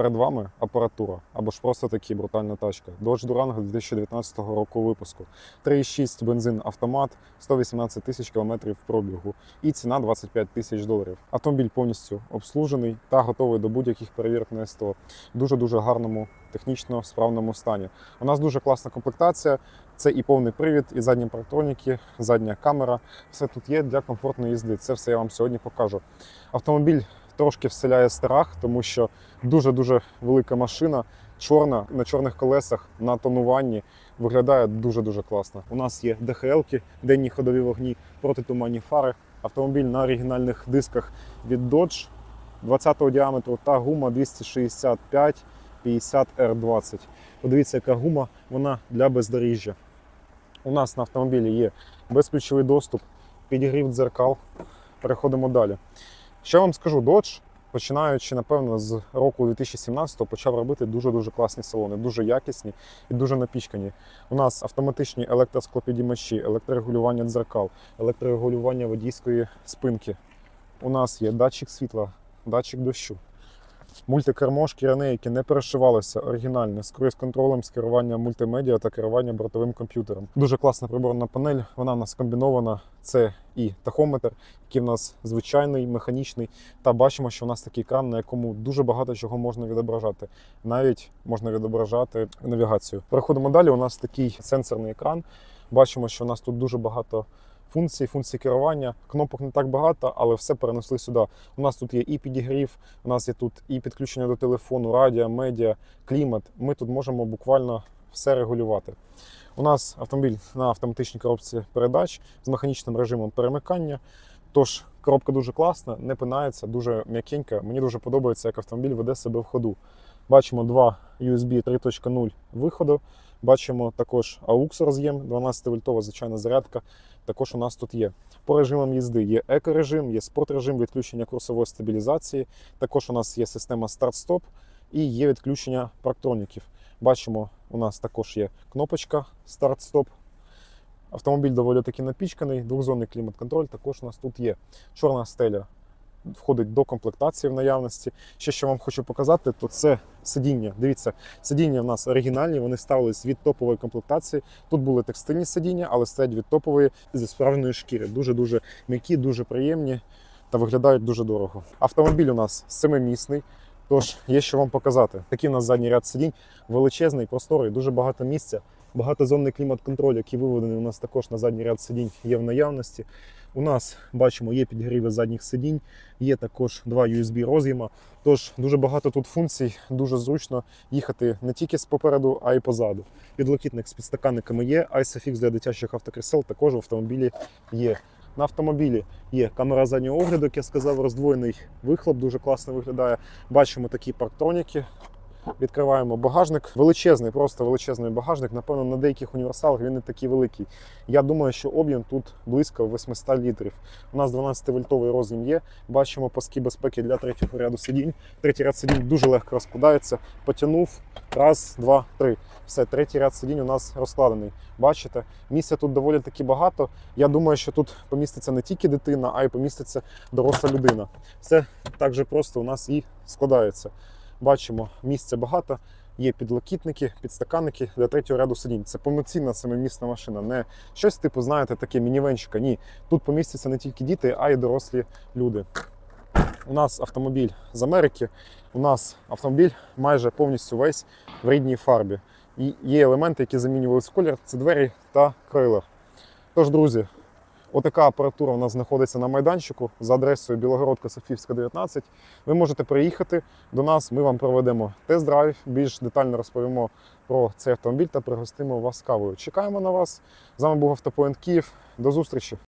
Перед вами апаратура або ж просто такі брутальна тачка. Dodge Durango 2019 року випуску. 3,6 бензин автомат, 118 тисяч кілометрів пробігу і ціна 25 тисяч доларів. Автомобіль повністю обслужений та готовий до будь-яких перевірок на СТО. Дуже дуже гарному технічно справному стані. У нас дуже класна комплектація. Це і повний привід, і задні парктроніки, задня камера. Все тут є для комфортної їзди. Це все я вам сьогодні покажу. Автомобіль трошки вселяє страх, тому що дуже-дуже велика машина, чорна на чорних колесах на тонуванні. Виглядає дуже-дуже класно. У нас є ДХЛ-ки, денні ходові вогні, протитуманні фари. Автомобіль на оригінальних дисках від Dodge 20-го діаметру та гума 265 50 R20. Подивіться, яка гума, вона для бездоріжжя. У нас на автомобілі є безключовий доступ, підігрів дзеркал. Переходимо далі. Що вам скажу, Dodge, починаючи, напевно, з року 2017 почав робити дуже-дуже класні салони, дуже якісні і дуже напічкані. У нас автоматичні електросклопідіймачі, електрорегулювання дзеркал, електрорегулювання водійської спинки. У нас є датчик світла, датчик дощу. Мультикермо шкіряне, яке не перешивалося, оригінальне, з круїз-контролем, з керуванням мультимедіа та керуванням бортовим комп'ютером. Дуже класна приборна панель, вона у нас комбінована. Це і тахометр, який в нас звичайний, механічний. Та бачимо, що в нас такий екран, на якому дуже багато чого можна відображати. Навіть можна відображати навігацію. Переходимо далі. У нас такий сенсорний екран. Бачимо, що у нас тут дуже багато функцій, функцій керування. Кнопок не так багато, але все перенесли сюди. У нас тут є і підігрів, у нас є тут і підключення до телефону, радіо, медіа, клімат. Ми тут можемо буквально все регулювати. У нас автомобіль на автоматичній коробці передач з механічним режимом перемикання. Тож коробка дуже класна, не пинається, дуже м'якенька. Мені дуже подобається, як автомобіль веде себе в ходу. Бачимо два USB 3.0 виходу. Бачимо також AUX роз'єм, 12 вольтова звичайна зарядка. Також у нас тут є. По режимам їзди є екорежим, є спорт-режим, відключення курсової стабілізації. Також у нас є система старт-стоп і є відключення парктроніків. Бачимо, у нас також є кнопочка старт-стоп. Автомобіль доволі таки напічканий, двохзонний клімат-контроль також у нас тут є. Чорна стеля входить до комплектації в наявності. Ще що вам хочу показати, то це сидіння. Дивіться, сидіння в нас оригінальні, вони ставились від топової комплектації. Тут були текстильні сидіння, але стоять від топової зі справжньої шкіри. Дуже-дуже м'які, дуже приємні та виглядають дуже дорого. Автомобіль у нас семимісний. Тож є що вам показати. Такий у нас задній ряд сидінь, величезний, просторий, дуже багато місця. Багатозонний клімат-контроль, який виведений у нас також на задній ряд сидінь, є в наявності. У нас бачимо, є підгріви задніх сидінь, є також два USB роз'єма. Тож дуже багато тут функцій, дуже зручно їхати не тільки з а й позаду. Підлокітник з підстаканниками є, ISOFIX для дитячих автокрісел також в автомобілі є. На автомобілі є камера заднього огляду, як я сказав, роздвоєний вихлоп, дуже класно виглядає. Бачимо такі парктроніки. Відкриваємо багажник. Величезний, просто величезний багажник. Напевно, на деяких універсалах він не такий великий. Я думаю, що об'єм тут близько 800 літрів. У нас 12-вольтовий роз'єм є. Бачимо паски безпеки для третього ряду сидінь. Третій ряд сидінь дуже легко розкладається. Потягнув. Раз, два, три. Все, третій ряд сидінь у нас розкладений. Бачите, місця тут доволі таки багато. Я думаю, що тут поміститься не тільки дитина, а й поміститься доросла людина. Все так же просто у нас і складається. Бачимо, місця багато, є підлокітники, підстаканники для третього ряду сидінь. Це повноцінна семимісна машина, не щось типу, знаєте, таке мінівенчика. Ні, тут помістяться не тільки діти, а й дорослі люди. У нас автомобіль з Америки, у нас автомобіль майже повністю весь в рідній фарбі. І є елементи, які замінювались в колір, це двері та крила. Тож, друзі, Отака апаратура у нас знаходиться на майданчику за адресою Білогородка Софівська, 19. Ви можете приїхати до нас, ми вам проведемо тест-драйв, більш детально розповімо про цей автомобіль та пригостимо вас кавою. Чекаємо на вас. З вами був Автопоінт Київ. До зустрічі!